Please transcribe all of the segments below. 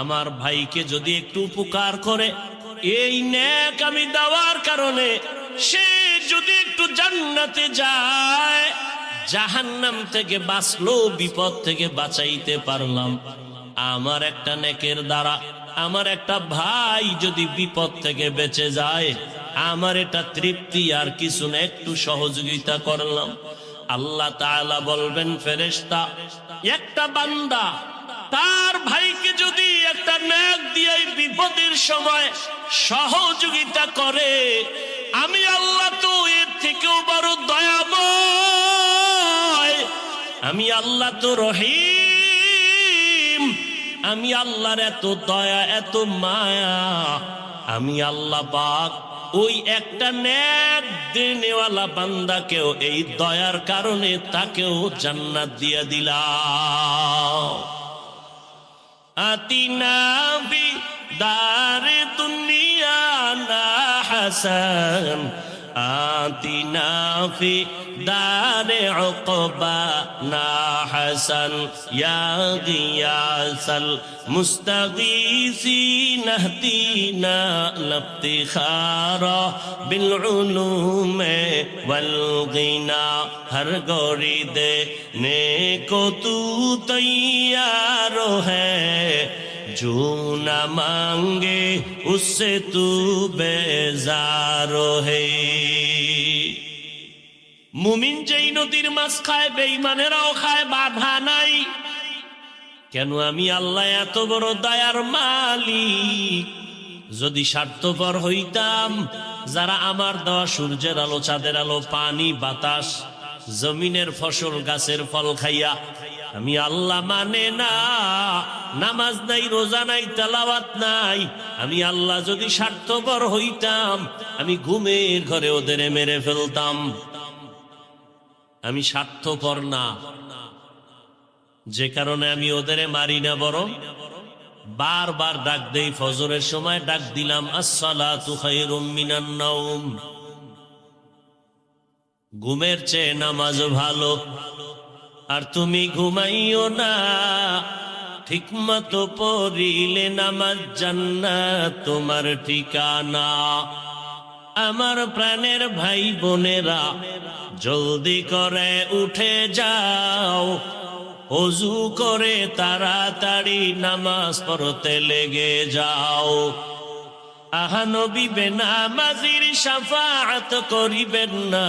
আমার ভাইকে যদি একটু উপকার করে, এই ন্যাক আমি দেওয়ার কারণে সে যদি একটু জান্নাতে যায়, জাহান্নাম থেকে বাঁচলো, বিপদ থেকে বাঁচাইতে পারলাম। আমার একটা নেকের দ্বারা, আমার একটা ভাই যদি বিপদ থেকে বেঁচে যায়, আমার এটা তৃপ্তি আর কিছু না, একটু সহযোগিতা করলাম। আল্লাহ বলবেন, ফেরেশতা, একটা বান্দা তার ভাইকে যদি একটা ন্যাক দিয়ে বিপদের সময় সহযোগিতা করে, আমি আল্লাহ তো এর থেকেও বড় দয়াময়। আমি আল্লাহ তো রহিম। আমি আল্লাহর এত দয়া, এত মায়া। আমি আল্লাহ পাক ওই একটা ন্যাক দেনেওয়ালা বান্দাকেও এই দয়ার কারণে তাকেও জান্নাত দিয়ে দিলাম। আতিনা দার দুনিয়া না হাসান। آتنا في دار عقبانا حسن يا غياث المستغيثين اهدينا لابتخارا بالعلوم والغنى ہر گوری دینے کو تو تیار ہے जो न मांगे उससे तू बेजारो है মুমিন যেই নদীর মাছ খায় বেইমানেরাও খায়, বাধা নাই। কেন আমি আল্লাহ এত বড় দায়ার মালি যদি স্বার্থপর হইতাম, যারা আমার দেওয়া সূর্যের আলো, চাঁদের আলো, পানি, বাতাস, জমিনের ফসল, গাছের ফল খাইয়া আমি আল্লাহ মানে না। নামাজ নাই, রোজা নাই, তালাওয়াত নাই। আমি আল্লাহ যদি স্বার্থপর হইতাম, আমি ঘুমের ঘরে ওদের মেরে ফেলতাম। আমি স্বার্থপর না। যে কারণে আমি ওদের মারি না বরং বারবার ডাক দেই, ফজরের সময় ডাক দিলাম নাওম। ঘুমের চেয়ে নামাজ ভালো। আর তুমি ঘুমাইও না। ঠিক মতো পড়িলে নামাজ জান্নাত তোমার ঠিকানা। আমার প্রাণের ভাই বোনেরা জলদি করে উঠে যাও। অজু করে তাড়াতাড়ি নামাজ পড়তে লেগে যাও। আহানবী বেনামাজির সাফাত করিবেন না।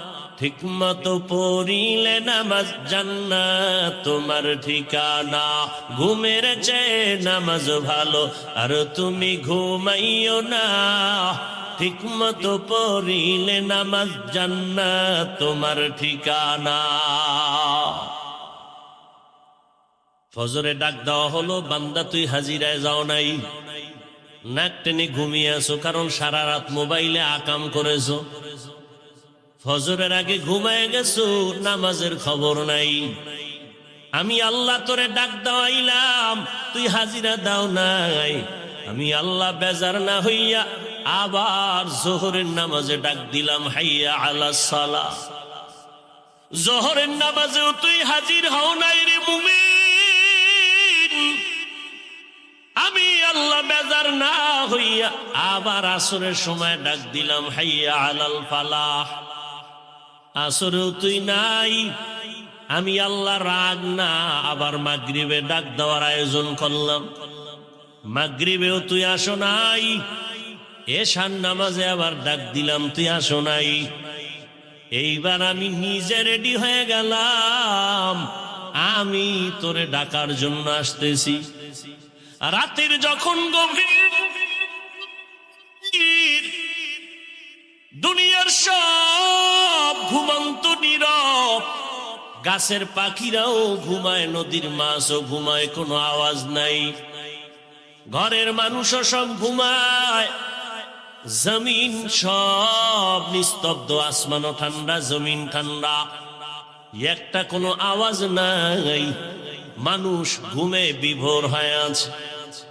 ঠিক মতো পড়িলে নামাজ জান্নাত তোমার ঠিকানা। ঘুমের চেয়ে নামাজ ভালো, আর তুমি ঘুমাইও না। ঠিক মতো পড়িলে নামাজ জান্নাত তোমার ঠিকানা। ফজরে ডাক দেওয়া হলো, বান্দা তুই হাজিরায় যাও নাই। নাক টেনে ঘুমিয়ে আছো, কারণ সারা রাত মোবাইলে আকাম করেছ। ফজরের আগে ঘুমায় গেছো, নামাজের খবর নাই। আমি আল্লাহ তোরে ডাক দেওয়াইলাম, তুই হাজিরা দাও নাই। আমি আল্লাহ বেজার না হইয়া আবার জোহরের নামাজে ডাক দিলাম, হাইয়া আলা সালা। জোহরের নামাজেও তুই হাজির হও নাই রে মুমিন। আমি আল্লাহ বেজার না হইয়া আবার আসরের সময় ডাক দিলাম, হাইয়া আলাল ফালাহ। আসরেও তুই নাই। আমি আল্লাহ রাগ না, আবার মাগরিবে ডাক দেওয়ার আয়োজন করলাম। মাগরিবেও তুই আসো নাই। এশান নামাজে আবার ডাক দিলাম, তুই আসো নাই। এইবার আমি নিজে রেডি হয়ে গেলাম। আমি তোরে ডাকার জন্য আসতেছি। রাতের যখন গভীর, দুনিয়ার সব ঘুমন্ত নীরব। গাছের পাখিরাও ঘুমায়, নদীর মাছও ঘুমায়, কোনো আওয়াজ নাই। ঘরের মানুষও সব ঘুমায়। জমিন সব নিস্তব্ধ, আসমানও ঠান্ডা, জমিন ঠান্ডা। একটা কোনো আওয়াজ নাই। মানুষ ঘুমে বিভোর হয়ে আছে।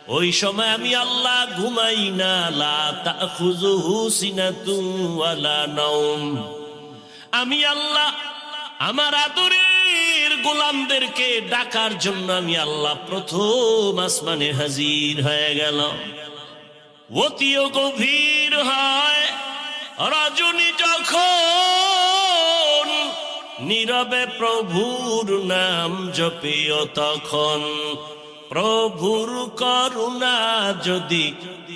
ওই সময় আমি আল্লাহ ঘুমাই না। লা তাখুযুহু সিনাতুন ওয়ালা নাওম। আমি আল্লাহ, আমার আদরের গোলামদেরকে ডাকার জন্য আমি আল্লাহ প্রথম আসমানে হাজির হয়ে গেল অতিও গভীর হয়, রজনী যখন নীরবে প্রভুর নাম জপিও তখন প্রভুর করুণা যদি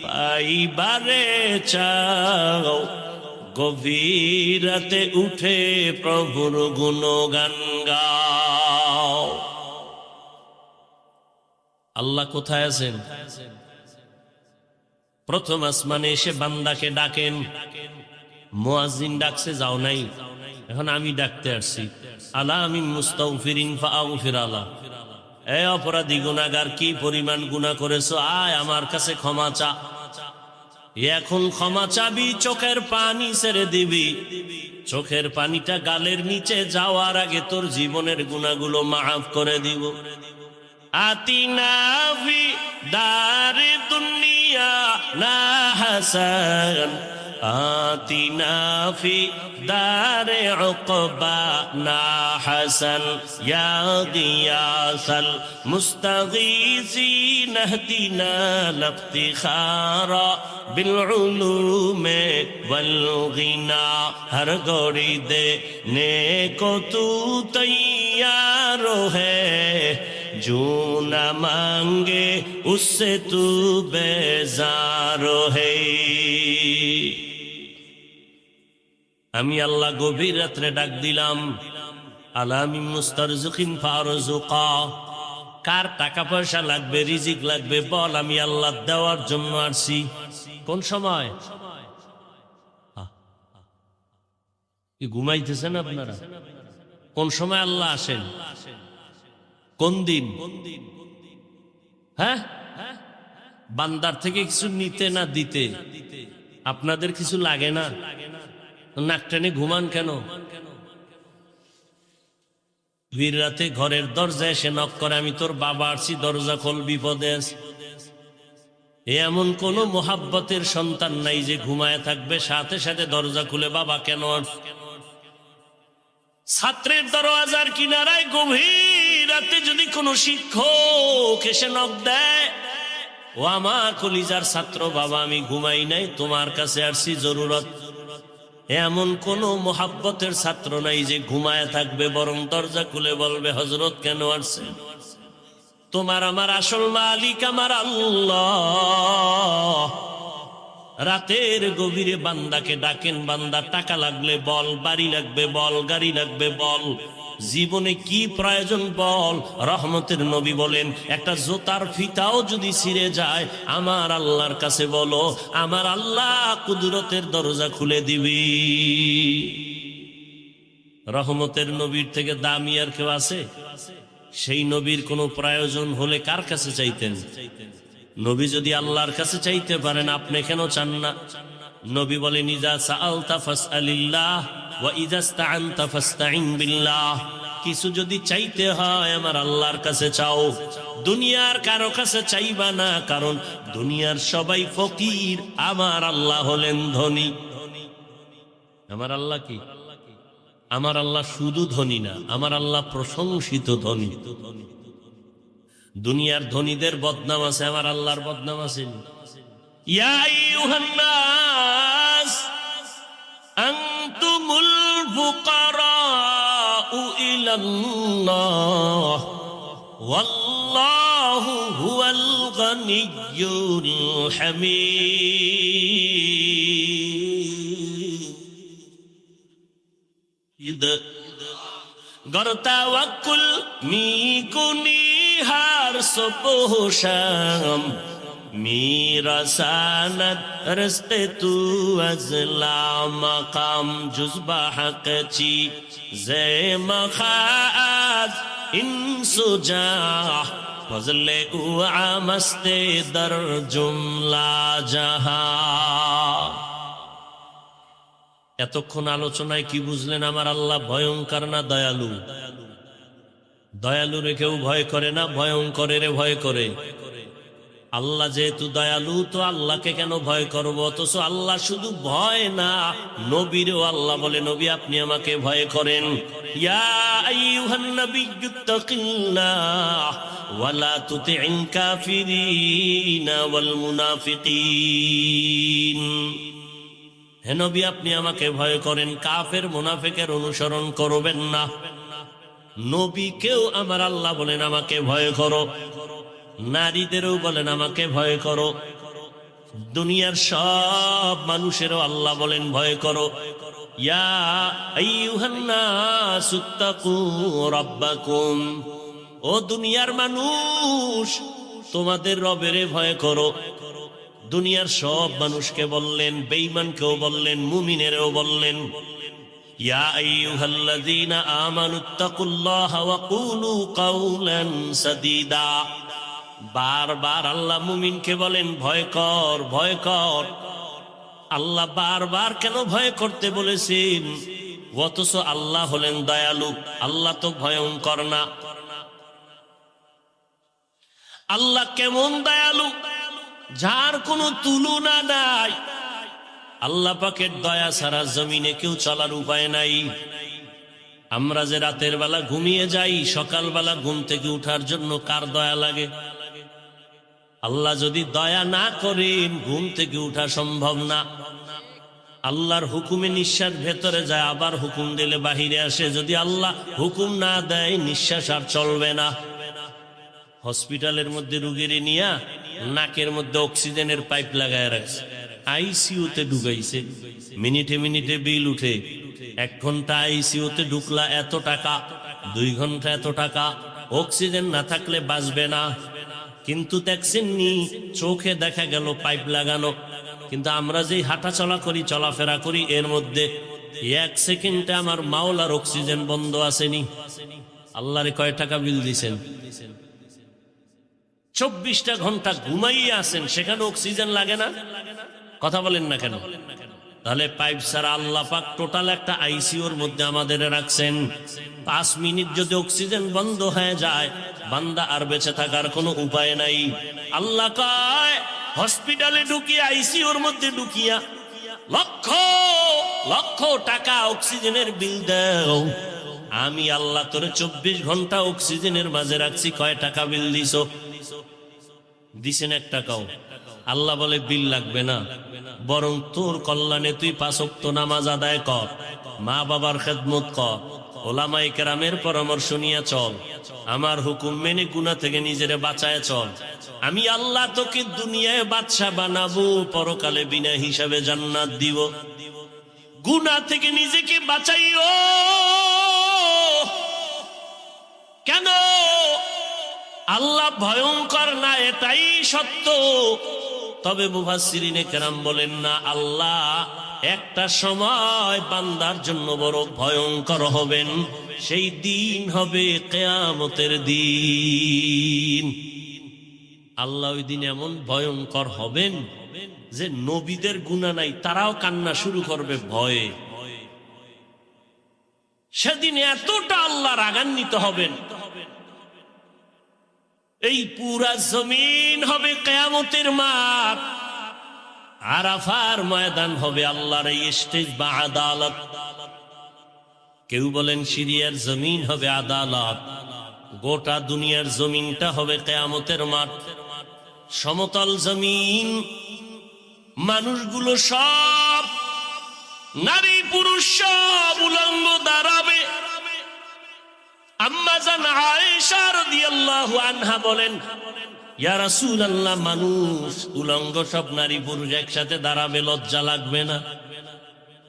পাইবারে চাও গভীর রাতে উঠে প্রভুর গুণগান গাও। আল্লাহ কোথায় আছেন? প্রথম আসমানে এসে বান্দাকে ডাকেন, মুয়াজ্জিন ডাকছে, যাও নাই। এখন আমি ডাকতে আসছি। আলা আমি মুস্তাগফিরিন ফাগফির আলা। এ অপরাধী গুনাহগার, কি পরিমাণ গুনাহ করেছ? আয় আমার কাছে ক্ষমা চা। এখন ক্ষমা চাবি, চোখের পানি ছেড়ে দিবি। চোখের পানিটা গালের নিচে যাওয়ার আগে তোর জীবনের গুণাগুলো মাফ করে দিব। আতিনা ফি দারে দুনিয়া না آتنا في دار عقبانا حسن يا غياث المستغيثين اهدنا الافتخار بالعلوم والغنى ہر گوڑی دے نیکو تو تیار ہے جو نہ مانگے اس سے تو بیزار ہے আমি আল্লাহ গভীর রাত্রে ডাক দিলাম, আলামি মুস্তারজুকিন ফারজুকা কার টাকা পয়সা লাগবে, রিজিক লাগবে, বল, আমি আল্লাহ দেওয়ার জন্য আসছি। কোন সময়? কি ঘুমাইতেছেন আপনারা? কোন সময় আল্লাহ আসেন? কোন দিন? হ্যাঁ? বান্দার থেকে কিছু নিতে না দিতে আপনাদের কিছু লাগে না? নাক টেনে ঘুমান কেন? বীর রাতে ঘরের দরজা এসে নক করে, আমি তোর বাবা আসছি দরজা খোল, বিপদে এমন কোন মোহাব্বতের সন্তান নাই যে ঘুমায় থাকবে, সাথে সাথে দরজা খুলে, বাবা, কেন ছাত্রের দরওয়াজার কিনারায় গভীর রাতে যদি কোনো শিক্ষক এসে নক দেয়, ও আমার কলিজার ছাত্র, বাবা, আমি ঘুমাই নাই, তোমার কাছে আসছি জরুরত। এমন কোন মোহাব্বতের ছাত্র নাই যে ঘুমায় থাকবে, বরং দরজা খুলে বলবে হজরত কেন আসছে তোমার আমার আসল মালিক আমার আল্লাহ। রাতের গভীরে বান্দাকে ডাকেন, বান্দা, টাকা লাগলে বল, বাড়ি লাগবে বল, গাড়ি লাগবে বল। জীবনে কি প্রয়োজন বল? রহমতের নবী বলেন, একটা জোতার ফিতাও যদি ছিঁড়ে যায়, আমার আল্লাহর কাছে বলো, আমার আল্লাহ কুদরতের দরজা খুলে দিবি। রহমতের নবীর থেকে দামি আর কেউ আছে? সেই নবীর কোনো প্রয়োজন হলে কার কাছে চাইতেন? নবী যদি আল্লাহর কাছে চাইতে পারেন, আপনি কেন চান না? নবী বলেন ইজা সাআলতা ফাসআলিল্লাহ। ওয়া কিছু যদি চাইতে হয় আমার আল্লাহর কাছে চাও। দুনিয়ার কারও কাছে চাইবা না, কারণ দুনিয়ার সবাই ফকির, আমার আল্লাহ হলেন ধনী। আমার আল্লাহ কি? আমার আল্লাহ শুধু ধনী না, আমার আল্লাহ প্রশংসিত ধনী। দুনিয়ার ধনীদের বদনাম আছে, আমার আল্লাহর বদনাম আছে। ইয়া هم الفقراء إلى الله والله هو الغني الحميد گر توکل می کنی هر صبح و شام মিরসালত রস্তে তু আজলা জে মখাজ ইনসু জাহ ফজলে উআ মস্তে জাহা এতক্ষণ আলোচনায় কি বুঝলেন আমার আল্লাহ? ভয়ঙ্কর না দয়ালু? দয়ালু রে কেউ ভয় করে না? ভয়ঙ্করে রে ভয় করে। ভয় আল্লাহ যেহেতু দয়ালু, তো আল্লাহকে কেন ভয় করব? অথচ আল্লাহ শুধু ভয় না, নবীরও আল্লাহ বলে, নবী, আপনি আমাকে ভয় করেন। ইয়া আইয়ুহান নাবিয়্যু ওয়ালা তুতি'ল কাফিরিনা ওয়াল মুনাফিকিন হে আপনি আমাকে ভয় করেন, কাফের মুনাফিকের অনুসরণ করবেন না। নবীকেও আমার আল্লাহ বলেন, আমাকে ভয় করো। নারীদেরও বলেন, আমাকে ভয় করো। দুনিয়ার সব মানুষেরও আল্লাহ বলেন, ভয় করো। ও দুনিয়ার মানুষ, তোমাদের রবেরে ভয় করো। দুনিয়ার সব মানুষকে বললেন, বেঈমানকেও বললেন, মুমিনেরও বললেন, ইয়া আমানুত্তাকুল্লাহা ওয়া কুলু কাওলান সাদীদা। বারবার আল্লাহ মুমিনকে বলেন, ভয় কর ভয় কর। আল্লাহ বারবার কেন ভয় করতে বলেছেন? অথচ আল্লাহ হলেন দয়ালু, আল্লাহ তো ভয়ঙ্কর না। আল্লাহ কেমন দয়ালু, যার কোনো তুলনা নাই। আল্লাহ পাকের দয়া ছাড়া জমিনে কেউ চলার উপায় নাই। আমরা যে রাতের বেলা ঘুমিয়ে যাই, সকালবেলা ঘুম থেকে উঠার জন্য কার দয়া লাগে? আল্লাহ যদি দয়া না করেন, ঘুম থেকে উঠা সম্ভব না। আল্লাহর হুকুমে নিঃশ্বাস ভেতরে যায়, আবার হুকুম দিলে বাহিরে আসে। যদি আল্লাহ হুকুম না দেয়, নিঃশ্বাস আর চলবে না। হসপিটালের মধ্যে রুগীর নিয়া নাকের মধ্যে অক্সিজেনের পাইপ লাগায় রাখছে। আইসিউতে ঢুকাইছে। মিনিটে মিনিটে বিল উঠে। এক ঘণ্টা আইসিউতে ঢুকলা এত টাকা, দুই ঘণ্টা এত টাকা। অক্সিজেন না থাকলে বাঁচবে না। কিন্তু দেখছেন নি চোখে দেখা গেল পাইপ লাগানো। কিন্তু আমরা যেই হাঁটা চলা করি, চলাফেরা করি, এর মধ্যে এক সেকেন্ডে আমার মাওলার অক্সিজেন বন্ধ আসেনি। আল্লাহরে কয় টাকা বিল দিছেন? চব্বিশটা ঘণ্টা ঘুমাইয়ে আসেন সেখানে অক্সিজেন লাগে না? কথা বলেন না কেন? তাহলে পাইপ ছাড়া আল্লাহ পাক টোটাল একটা আইসিওর মধ্যে আমাদের রাখছেন। পাঁচ মিনিট যদি অক্সিজেন বন্ধ হয়ে যায় বান্দা আর বেঁচে থাকার কোনো উপায় নাই। আল্লাহ কয়, হসপিটালে ঢুকিয়ে আইসিওর মধ্যে ঢুকিয়া, লক্ষ লক্ষ টাকা অক্সিজেনের বিল দাও। আমি আল্লাহ তোরে চব্বিশ ঘণ্টা অক্সিজেনের মাঝে রাখছি, কয় টাকা বিল দিছ? দিছেন এক টাকাও। আল্লাহ বলে, বিল লাগবে না। বরং তোর কল্যাণে তুই পাঁচক্ত নামাজ আদায় কর। মা বাবার খেদমত কর। ওলামাই কেরামের পরামর্শ নিয়ে চল। আমার হুকুম মেনে গুনা থেকে নিজেরে বাঁচায় চল। আমি আল্লাহ তোকে দুনিয়ায় বাদশা বানাবো, পরকালে বিনা হিসাবে জান্নাত দিব। গুনা থেকে নিজেকে বাঁচাইও। কেন? আল্লাহ ভয়ঙ্কর না, এটাই সত্য। তবে মুফাসসিরিনে কেরাম বলেন, না, আল্লাহ একটা সময় বান্দার জন্য বড় ভয়ঙ্কর হবেন। সেই দিন হবে কেয়ামতের দিন। আল্লাহ ওই দিন এমন ভয়ঙ্কর হবেন যে নবীদের গুণা নাই, তারাও কান্না শুরু করবে ভয়ে। সেদিন এতটা আল্লাহ রাগান্বিত হবেন। এই পুরা জমিন হবে কেয়ামতের মাঠ। আরাফার ময়দান হবে আল্লাহর এই স্টেজ বা আদালত। কেউ বলেন সিরিয়ার জমিন হবে আদালত। গোটা দুনিয়ার জমিনটা হবে কেয়ামতের মাঠ। সমতল জমিন, মানুষগুলো সব নারী পুরুষ সব উলঙ্গ দাঁড়াবে। আম্মাজান আয়েশা রাদিয়াল্লাহু আনহা বলেন ইয়া রাসূলুল্লাহ, মানুষ, উলঙ্গ সব নারী পুরুষ একসাথে দাঁড়াবে, লজ্জা লাগবে না।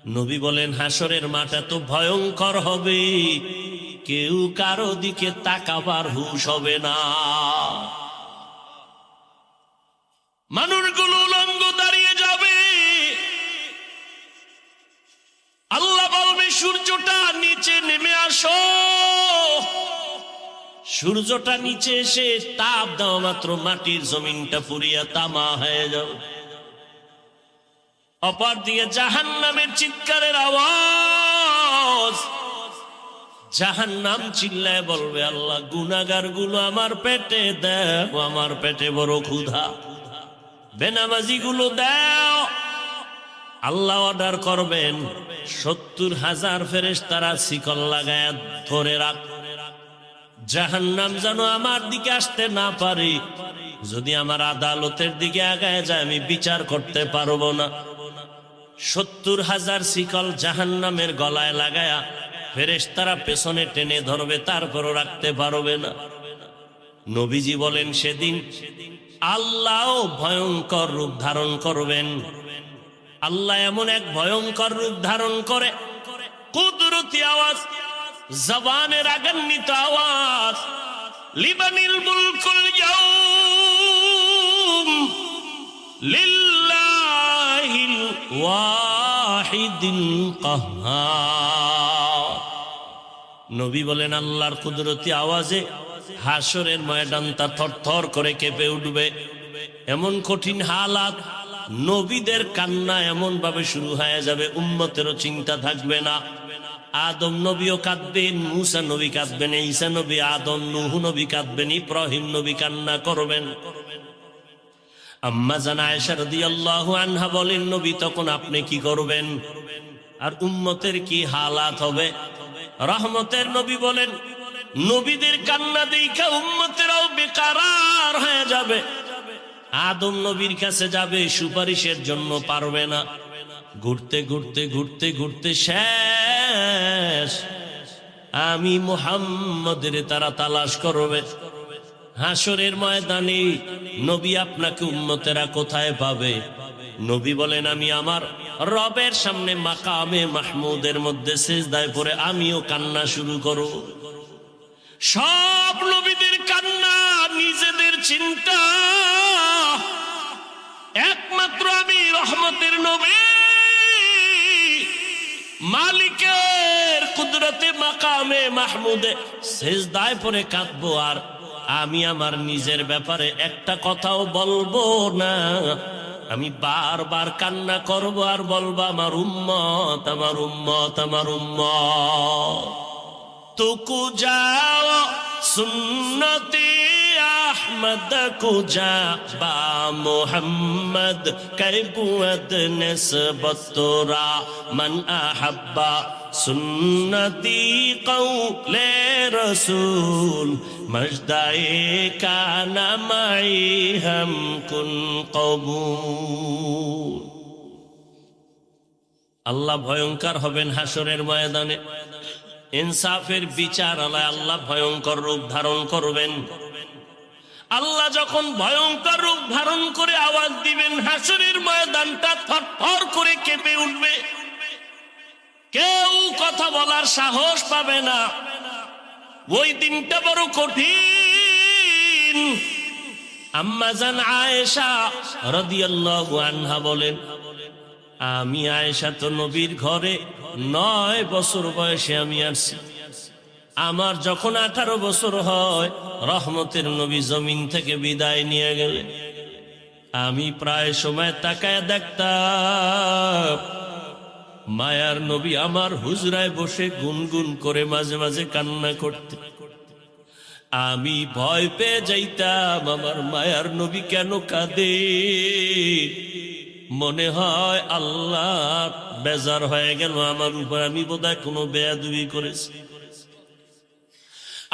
নবী বলেন, হাসরের মাঠ এত ভয়ঙ্কর হবে, কেউ কারও দিকে তাকাবার হুশ হবে না। মানুষগুলো উলঙ্গ দাঁড়িয়ে যাবে। আল্লাহ বলবে, সূর্যটা নিচে নেমে আসো। সূর্যটা নিচে এসে তাপ দেওয়া মাত্র, মাটির জমিনটা পুরিয়া তামা হয়ে যাবে অপর দিকে জাহান নামের চিৎকারের আওয়াজ। জাহান নাম চিল্লায় বলবে, আল্লাহ গুনাগারগুলো আমার পেটে দেও, আমার পেটে বড় ক্ষুধা। বেনামাজি গুলো দাও। আল্লাহ অর্ডার করবেন, সত্তর হাজার ফেরেস তারা শিকল লাগায় ধরে রাখ জাহান্নাম যেন আমার দিকে আসতে না পারে। যদি আমার আদালতের দিকে আগায় যায়, আমি বিচার করতে পারব না। সত্তর হাজার শিকল জাহান্নামের গলায় লাগায়া ফেরেশতারা পেছনে টেনে ধরবে, তারপরও রাখতে পারবে না। নবীজি বলেন, সেদিন আল্লাহ ভয়ঙ্কর রূপ ধারণ করবেন। আল্লাহ এমন এক ভয়ঙ্কর রূপ ধারণ করে। কুদরতি আওয়াজ জবানের রাগান্বিত আওয়াজ, লিবানিল মুলকুল ইয়াউম, লিল্লাহিল ওয়াহিদিল কাহ্হার নবী বলেন, আল্লাহর কুদরতি আওয়াজে হাসরের ময়দানটা থরথর করে কেঁপে উঠবে। এমন কঠিন হালাত নবীদের কান্না এমন ভাবে শুরু হয়ে যাবে, উম্মতেরও চিন্তা থাকবে না। আদম নবীও কাঁদবেন, মুসা নবী কাঁদবেন, ঈসা নবী, আদম, নুহু নবী কাঁদবেন, ইব্রাহিম নবী কান্না করবেন। আম্মা জানা রাদিয়াল্লাহু আনহা বলেন, নবী, তখন আপনি কি করবেন? আর উম্মতের কি হালাত হবে? রহমতের নবী বলেন, নবীদের কান্না দেখা উম্মতেরাও বেকারার হয়ে যাবে। আদম নবীর কাছে যাবে, সুপারিশের জন্য পারবে না। ঘুরতে ঘুরতে ঘুরতে ঘুরতে শেষ। আমি মুহাম্মদের তারা তালাশ করবে। হাসরের ময়দানে নবী আপনাকে উন্মতেরা কোথায় পাবে? নবী বলেন, আমি আমার রবের সামনে মাকামে মাহমুদের মধ্যে শেষদায় পরে আমিও কান্না শুরু করব। সব নবীদের কান্না, নিজেদের চিন্তা। একমাত্র আমি রহমতের নবী। মালিকের কুদরতে মাকামে মাহমুদে শেষদায় পরে কাঁদবো আর আমি আমার নিজের ব্যাপারে একটা কথাও বলব না। আমি বারবার কান্না করব আর বলব, আমার উম্মত আমার উম্মত আমার উম্মত। তুকু যাও, সুন্নতি আহমদ কুজা বা মোহাম্মদ কৈবুয়ত নিসবত তোরা মন আহাব্বা সুন্নতি কৌলে রসুল মজদায়ে কানা মাই হম কুন কবুল আল্লাহ ভয়ঙ্কর হবেন হাসরের ময়দানে ইনসাফের বিচার আলায় আল্লাহ ভয়ঙ্কর রূপ ধারণ করবেন আল্লাহ যখন ভয়ঙ্কর রূপ ধারণ করে আওয়াজ দিবেন, হাসরের ময়দানটা থরথর করে কেঁপে উঠবে। কেউ কথা বলার সাহস পাবে না। ওই দিনটা বড় কঠিন। আম্মাজান আয়েশা রাদিয়াল্লাহু আনহা বলেন, আমি আয়েশা তো নবীর ঘরে নয় বছর বয়সে আমি আসছি। আমার যখন আঠারো বছর হয়, রহমতের নবী জমিন থেকে বিদায় নিয়ে গেলেন। আমি প্রায় সময় তাকায় দেখতাম, মায়ার নবী আমার হুজরায় বসে গুনগুন করে মাঝে মাঝে কান্না করতে। আমি ভয় পেয়ে যাইতাম, আমার মায়ার নবী কেন কাঁদে? মনে হয় আল্লাহ বেজার হয়ে গেল আমার উপর। আমি বোধহয় কোনো বেয়াদুবি করেছি।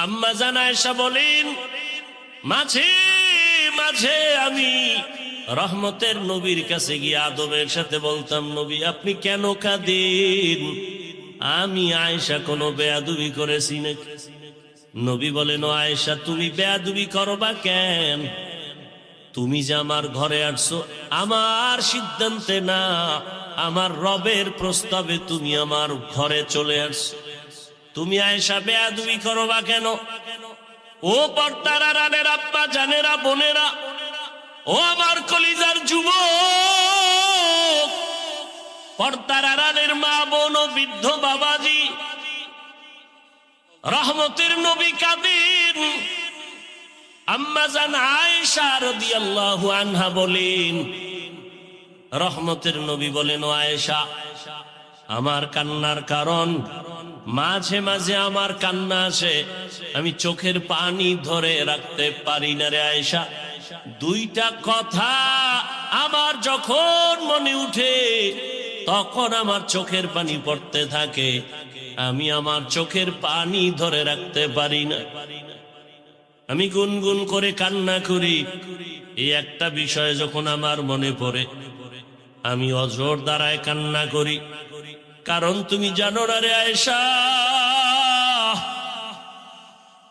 আম্মা জানা এসা বলেন, মাঝে মাঝে আমি রহমতের নবীর কাছে গিয়ে আদবের সাথে বলতাম, নবী, আপনি কেন কাঁদেন? আমি আয়েশা কোনো বেয়াদুবি করেছি নাকি নবী বলেন, "ও আয়েশা, তুমি বেয়াদুবি করো বা কেন? তুমি যে আমার ঘরে আসছো, আমার সিদ্ধান্তে না, আমার রবের প্রস্তাবে তুমি আমার ঘরে চলে আসছো। তুমি বেয়াদুবি করো বা কেন? ও পর্দারা রানের আব্বা, জানেরা, বোনেরা, ও আমার কলিজার যুব পর্দার আড়ালের মা, বোন ও বৃদ্ধ বাবাজি, রহমতের নবী কাদির। আম্মা জান আয়েশা রাদিয়াল্লাহু আনহা বলেন, রহমতের নবী বলেন, ও আয়েশা, আমার কান্নার কারণ মাঝে মাঝে আমার কান্না আসে। আমি চোখের পানি ধরে রাখতে পারি না রে আয়েশা। দুইটা কথা আমার যখন মনে উঠে, তখন আমার চোখের পানি পড়তে থাকে। আমি আমার চোখের পানি ধরে রাখতে পারি না। আমি গুনগুন করে কান্না করি। এই একটা বিষয় যখন আমার মনে পড়ে, আমি অজোর দ্বারায় কান্না করি। কারণ তুমি জানো না রে আয়েশা।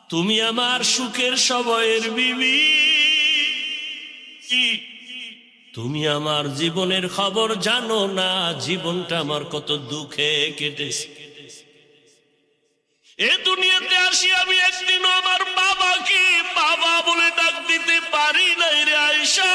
তুমি আমার সুখের সময়ের বিবি। তুমি আমার জীবনের খবর জানো না, জীবনটা আমার কত দুঃখে কেটেছে। এ দুনিয়াতে আসি আমি একদিনও আমার বাবাকে, বাবা বলে ডাক দিতে পারি নাই রে আয়সা